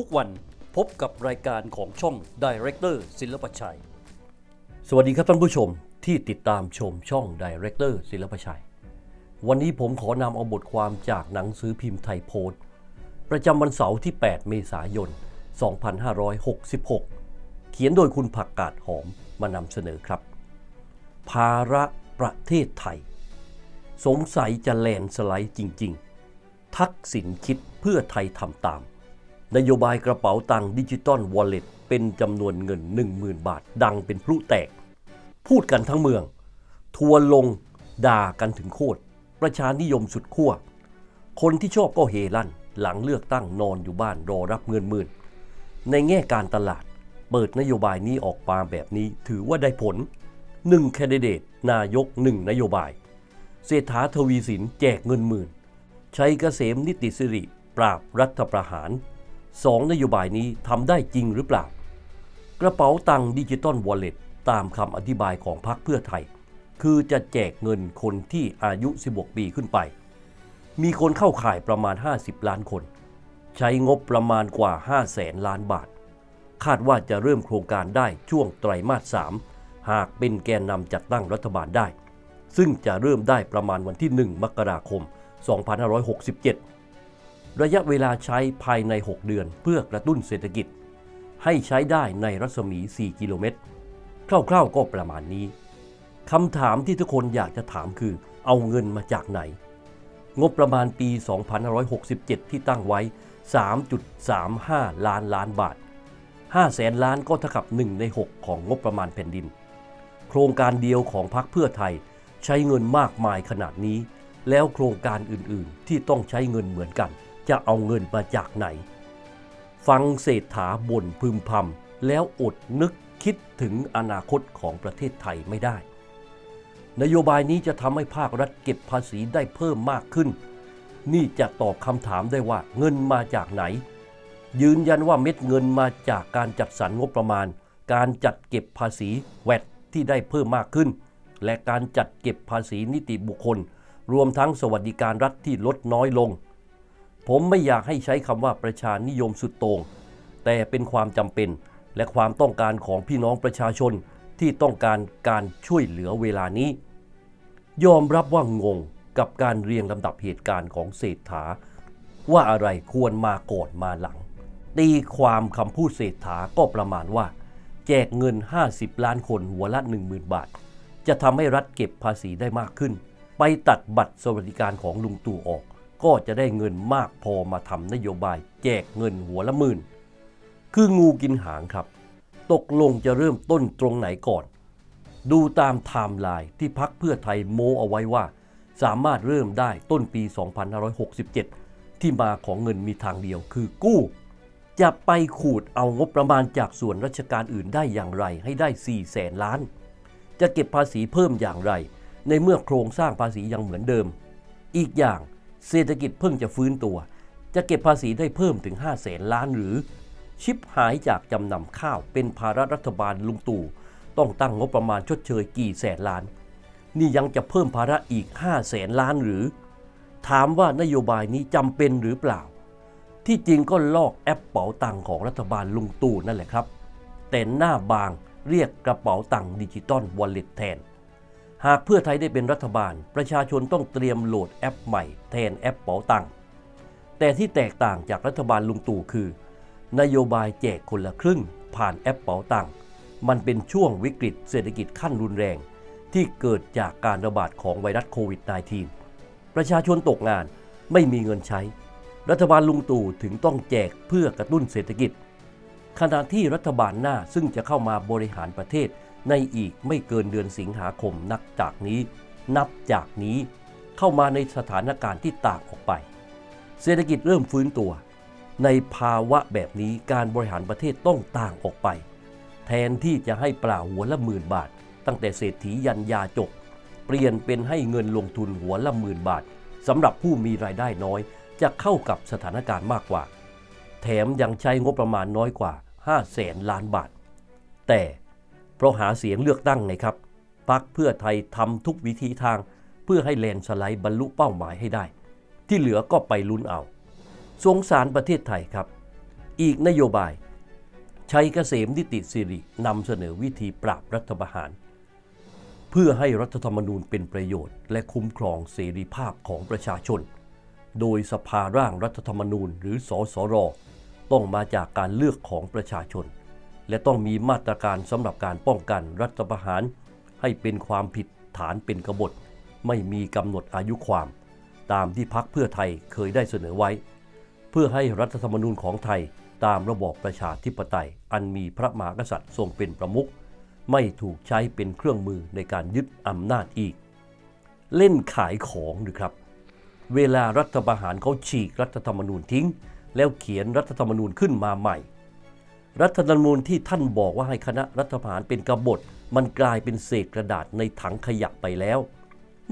ทุกวันพบกับรายการของช่อง Director ศิลปชัย สวัสดีครับท่านผู้ชมที่ติดตามชมช่อง Director ศิลปชัย วันนี้ผมขอนำเอาบทความจากหนังสือพิมพ์ไทยโพสต์ ประจำวันเสาร์ที่ 8 เมษายน 2566 เขียนโดยคุณผักกาดหอมมานำเสนอครับ ภาระประเทศไทย สงสัยจะแลนสไลด์จริง ๆ ทักษิณคิดเพื่อไทยทำตาม นโยบายกระเป๋าตังค์ดิจิตอลวอลเล็ตเป็นจำนวนเงิน 10,000 บาท ดังเป็นพลุแตก พูดกันทั้งเมือง ทัวลงด่ากันถึงโคตร ประชานิยมสุดขั้ว คนที่ชอบก็เฮลั่น หลังเลือกตั้งนอนอยู่บ้านรอรับเงินหมื่น ในแง่การตลาด เปิดนโยบายนี้ออกมาแบบนี้ถือว่าได้ผล1แคนดิเดตนายก 1 นโยบาย เศรษฐาทวีสินแจกเงินหมื่น ชัยเกษมนิติสิริ ปราบรัฐประหาร สองนโยบายนี้ทำได้จริงหรือเปล่า กระเป๋าตังค์ดิจิตอลวอลเล็ตตามคำอธิบายของพรรคเพื่อไทย คือจะแจกเงินคนที่อายุ 16 ปีขึ้นไป มีคนเข้าข่ายประมาณ 50 ล้านคน ใช้งบประมาณกว่า5แสนล้านบาท คาดว่าจะเริ่มโครงการได้ช่วงไตรมาส 3 หากเป็นแกนนำจัดตั้งรัฐบาลได้ ซึ่งจะเริ่มได้ประมาณวันที่ 1 มกราคม 2567 ระยะเวลาใช้ภายใน 6 เดือน เพื่อกระตุ้นเศรษฐกิจ ให้ใช้ได้ในรัศมี 4 กิโลเมตร คร่าวๆก็ประมาณนี้คำถามที่ทุกคนอยากจะถามคือ เอาเงินมาจากไหน งบประมาณปี 2567 ที่ตั้งไว้ 3.35 ล้านล้านบาท 5 แสนล้านก็เท่ากับ 1 ใน 6 ของงบประมาณแผ่นดิน โครงการเดียวของพรรคเพื่อไทยใช้เงินมากมายขนาดนี้ แล้วโครงการอื่นๆ ที่ต้องใช้เงินเหมือนกัน จะเอาเงินมาจากไหน ฟังเศรษฐาบ่นพึมพำแล้วอดนึกคิดถึงอนาคตของประเทศไทยไม่ได้ นโยบายนี้จะทำให้ภาครัฐเก็บภาษีได้เพิ่มมากขึ้น นี่จะตอบคำถามได้ว่าเงินมาจากไหน ยืนยันว่าเม็ดเงินมาจากการจัดสรรงบประมาณ การจัดเก็บภาษีแวดที่ได้เพิ่มมากขึ้น และการจัดเก็บภาษีนิติบุคคล รวมทั้งสวัสดิการรัฐที่ลดน้อยลง ผมไม่อยากให้ใช้คำว่าประชานิยมสุดโต่งแต่เป็นความจำเป็นและความต้องการของพี่น้องประชาชนที่ต้องการการช่วยเหลือเวลานี้ ยอมรับว่างงกับการเรียงลำดับเหตุการณ์ของเศรษฐา ว่าอะไรควรมาก่อนมาหลัง ตีความคำพูดเศรษฐาก็ประมาณว่า แจกเงิน 50 ล้านคนหัวละ 10,000 บาท จะทำให้รัฐเก็บภาษีได้มากขึ้น ไปตัดบัตรสวัสดิการของลุงตู่ออก ก็จะได้เงินมากพอมาทำนโยบายแจกเงินหัวละหมื่น คืองูกินหางครับ ตกลงจะเริ่มต้นตรงไหนก่อน ดูตามไทม์ไลน์ที่พักเพื่อไทยโมเอาไว้ว่า สามารถเริ่มได้ต้นปี 2567 ที่มาของเงินมีทางเดียวคือกู้ จะไปขูดเอางบประมาณจากส่วนราชการอื่นได้อย่างไรให้ได้ 4 แสนล้าน จะเก็บภาษีเพิ่มอย่างไร ในเมื่อโครงสร้างภาษียังเหมือนเดิม อีกอย่าง เศรษฐกิจเพิ่งจะฟื้นตัว จะเก็บภาษีได้เพิ่มถึง5แสนล้านหรือ ชิปหายจากจำนำข้าวเป็นภาระรัฐบาลลุงตู่ ต้องตั้งงบประมาณชดเชยกี่แสนล้าน นี่ยังจะเพิ่มภาระอีก5แสนล้านหรือ ถามว่านโยบายนี้จำเป็นหรือเปล่า ที่จริงก็ลอกแอปเป๋าตังของรัฐบาลลุงตู่นั่นแหละครับ แต่หน้าบางเรียกกระเป๋าตังดิจิตอลวอลเล็ตแทน หากเพื่อไทยได้เป็นรัฐบาล ประชาชนต้องเตรียมโหลดแอปใหม่แทนแอปเป๋าตังค์แต่ที่แตกต่างจากรัฐบาลลุงตู่คือ นโยบายแจกคนละครึ่ง ผ่านแอปเป๋าตังค์มันเป็นช่วงวิกฤตเศรษฐกิจขั้นรุนแรง ที่เกิดจากการระบาดของไวรัสโควิด -19 ประชาชนตกงานไม่มีเงินใช้ รัฐบาลลุงตู่ถึงต้องแจกเพื่อกระตุ้นเศรษฐกิจ ขณะที่รัฐบาลหน้าซึ่งจะเข้ามาบริหารประเทศ ในอีกไม่เกินเดือนสิงหาคมนับจากนี้ นับจากนี้เข้ามาในสถานการณ์ที่ต่างออกไป เศรษฐกิจเริ่มฟื้นตัว ในภาวะแบบนี้การบริหารประเทศต้องต่างออกไป แทนที่จะให้เปล่าหัวละหมื่นบาท ตั้งแต่เศรษฐียันยาจก เปลี่ยนเป็นให้เงินลงทุนหัวละหมื่นบาทสำหรับผู้มีรายได้น้อยจะเข้ากับสถานการณ์มากกว่า แถมยังใช้งบประมาณน้อยกว่า 5แสนล้านบาท แต่เพราะหาเสียงเลือกตั้งไงครับพักเพื่อไทยทำทุกวิธีทางเพื่อให้แลนสไลด์บรรลุเป้าหมายให้ได้ ที่เหลือก็ไปลุ้นเอา สงสารประเทศไทยครับ อีกนโยบาย ชัยเกษมนิติสิรินำเสนอวิธีปราบรัฐประหาร เพื่อให้รัฐธรรมนูญเป็นประโยชน์ และคุ้มครองเสรีภาพของประชาชน โดยสภาร่างรัฐธรรมนูญหรือสสร ต้องมาจากการเลือกของประชาชน และต้องมีมาตรการสำหรับการป้องกันรัฐประหาร ให้เป็นความผิดฐานเป็นกบฏ ไม่มีกำหนดอายุความ ตามที่พักเพื่อไทยเคยได้เสนอไว้ เพื่อให้รัฐธรรมนูญของไทยตามระบอบประชาธิปไตย อันมีพระมหากษัตริย์ทรงเป็นประมุขไม่ถูกใช้เป็นเครื่องมือในการยึดอำนาจอีก เล่นขายของหรือครับ เวลารัฐประหารเขาฉีกรัฐธรรมนูญทิ้ง แล้วเขียนรัฐธรรมนูญขึ้นมาใหม่ รัฐธรรมนูญที่ท่านบอกว่าให้คณะรัฐประหารเป็นกบฏ มันกลายเป็นเศษกระดาษในถังขยะไปแล้ว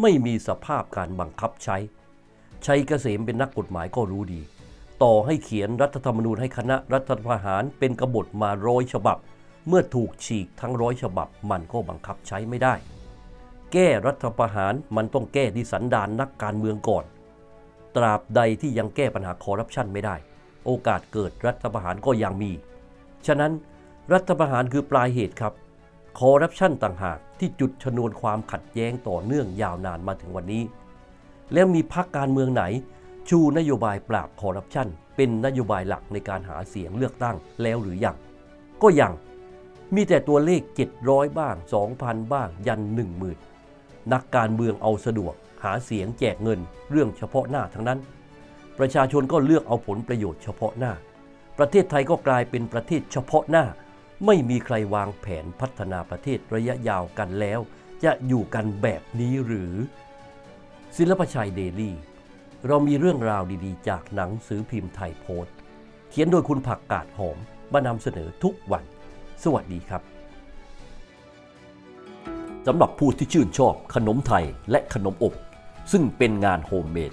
ไม่มีสภาพการบังคับใช้ ชัยเกษมเป็นนักกฎหมายก็รู้ดี ต่อให้เขียนรัฐธรรมนูญให้คณะรัฐประหารเป็นกบฏมาร้อยฉบับ เมื่อถูกฉีกทั้งร้อยฉบับ มันก็บังคับใช้ไม่ได้ แก้รัฐประหารมันต้องแก้ที่สันดานนักการเมืองก่อน ตราบใดที่ยังแก้ปัญหาคอร์รัปชันไม่ได้ โอกาสเกิดรัฐประหารก็ยังมี ฉะนั้นรัฐประหารคือปลายเหตุครับ คอร์รัปชันต่างหากที่จุดชนวนความขัดแย้งต่อเนื่องยาวนานมาถึงวันนี้ แล้วมีพรรคการเมืองไหน ชูนโยบายปราบคอร์รัปชันเป็นนโยบายหลักในการหาเสียงเลือกตั้งแล้วหรือยัง ก็ยัง มีแต่ตัวเลข 700 บ้าง 2,000 บ้าง ยัน 10,000 นักการเมืองเอาสะดวกหาเสียงแจกเงินเรื่องเฉพาะหน้าทั้งนั้น ประชาชนก็เลือกเอาผลประโยชน์เฉพาะหน้า ประเทศไทยก็กลายเป็นประเทศเฉพาะหน้า ไม่มีใครวางแผนพัฒนาประเทศระยะยาวกันแล้ว จะอยู่กันแบบนี้หรือ ศิลปชัยเดลี่ เรามีเรื่องราวดีๆ จากหนังสือพิมพ์ไทยโพสต์ เขียนโดยคุณผักกาดหอมมานำเสนอทุกวัน สวัสดีครับสำหรับผู้ที่ชื่นชอบขนมไทยและขนมอบ ซึ่งเป็นงานโฮมเมด